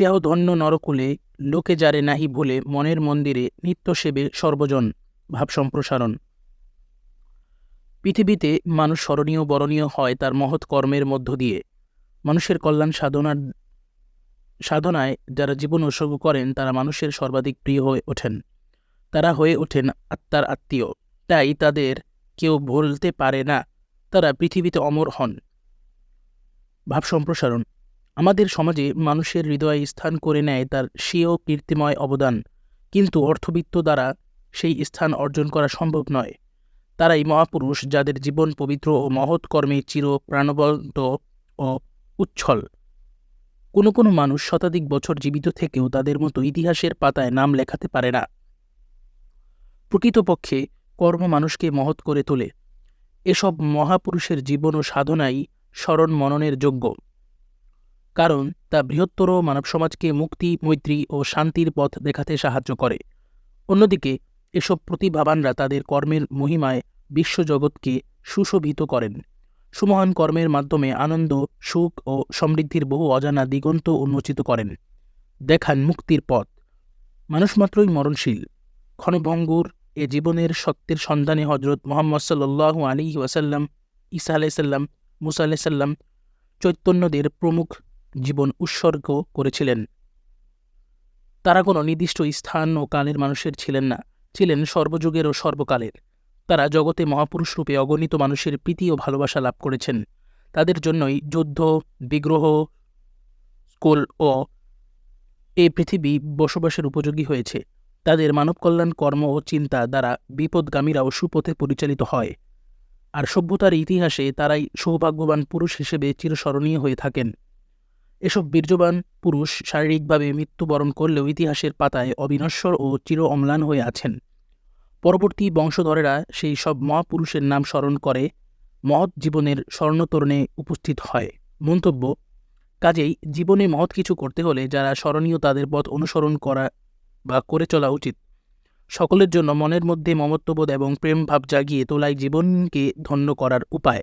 সেও ধন্য নরকুলে লোকে যারে নাহি ভুলে মনের মন্দিরে নিত্য সেবে সর্বজন ভাব সম্প্রসারণ। পৃথিবীতে মানুষ স্মরণীয় বরণীয় হয় তার মহৎ কর্মের মধ্য দিয়ে। মানুষের কল্যাণ সাধনার, সাধনায় যারা জীবন উৎসর্গ করেন তারা মানুষের সর্বাধিক প্রিয় হয়ে ওঠেন। তারা হয়ে ওঠেন আত্মার আত্মীয়। তাই তাদের কেউ ভুলতে পারে না তারা পৃথিবীতে অমর হন। ভাব সম্প্রসারণ। আমাদের সমাজে মানুষের হৃদয়ে স্থান করে নেয় তার স্বীয় কীর্তিময় অবদান। কিন্তু অর্থবিত্ত দ্বারা সেই স্থান অর্জন করা সম্ভব নয়। তারাই মহাপুরুষ যাদের জীবন পবিত্র ও মহৎ কর্মে চির প্রাণবন্ত ও উচ্ছল। কোনো কোনো মানুষ শতাধিক বছর জীবিত থেকেও তাদের মতো ইতিহাসের পাতায় নাম লেখাতে পারে না। প্রকৃতপক্ষে কর্ম মানুষকে মহৎ করে তোলে। এসব মহাপুরুষের জীবন ও সাধনাই স্মরণ মননের যোগ্য। কারণ তা বৃহত্তর মানব সমাজকে মুক্তি, মৈত্রী ও শান্তির পথ দেখাতে সাহায্য করে। অন্যদিকে, এসব প্রতিভাবানরা তাদের কর্মের মহিমায় বিশ্বজগৎকে সুশোভিত করেন। সুমহান কর্মের মাধ্যমে আনন্দ, সুখ ও সমৃদ্ধির বহু অজানা দিগন্ত উন্মোচিত করেন। দেখান মুক্তির পথ। মানুষ মাত্রই মরণশীল। ক্ষণভঙ্গুর এ জীবনের সত্যের সন্ধানে হজরত মোহাম্মদ সাল্লাহ আলী ওয়াসাল্লাম, ঈসা আলাইসাল্লাম মুসা আলাইসাল্লাম চৈতন্যদের প্রমুখ জীবন উৎসর্গ করেছিলেন। তারা কোনো নির্দিষ্ট স্থান ও কালের মানুষের ছিলেন না, ছিলেন সর্বযুগের ও সর্বকালের। তারা জগতে মহাপুরুষ রূপে অগণিত মানুষের প্রীতি ও ভালোবাসা লাভ করেছেন। তাদের জন্যই যুদ্ধ, বিগ্রহ, স্কুল ও এ পৃথিবী বসবাসের উপযোগী হয়েছে। তাদের মানব কল্যাণ কর্ম ও চিন্তা দ্বারা বিপদগামীরাও সুপথে পরিচালিত হয়। আর সভ্যতার ইতিহাসে তারাই সৌভাগ্যবান পুরুষ হিসেবে চিরস্মরণীয় হয়ে থাকেন। এসব বীর্যবান পুরুষ শারীরিকভাবে মৃত্যুবরণ করলেও ইতিহাসের পাতায় অবিনশ্বর ও চির অম্লান হয়ে আছেন। পরবর্তী বংশধরেরা সেই সব মহাপুরুষের নাম স্মরণ করে মহৎ জীবনের স্বর্ণতরণে উপস্থিত হয়। মন্তব্য, কাজেই জীবনে মহৎ কিছু করতে হলে যারা স্মরণীয় তাদের পথ অনুসরণ করা বা করে চলা উচিত। সকলের জন্য মনের মধ্যে মমত্ববোধ এবং প্রেমভাব জাগিয়ে তোলাই জীবনকে ধন্য করার উপায়।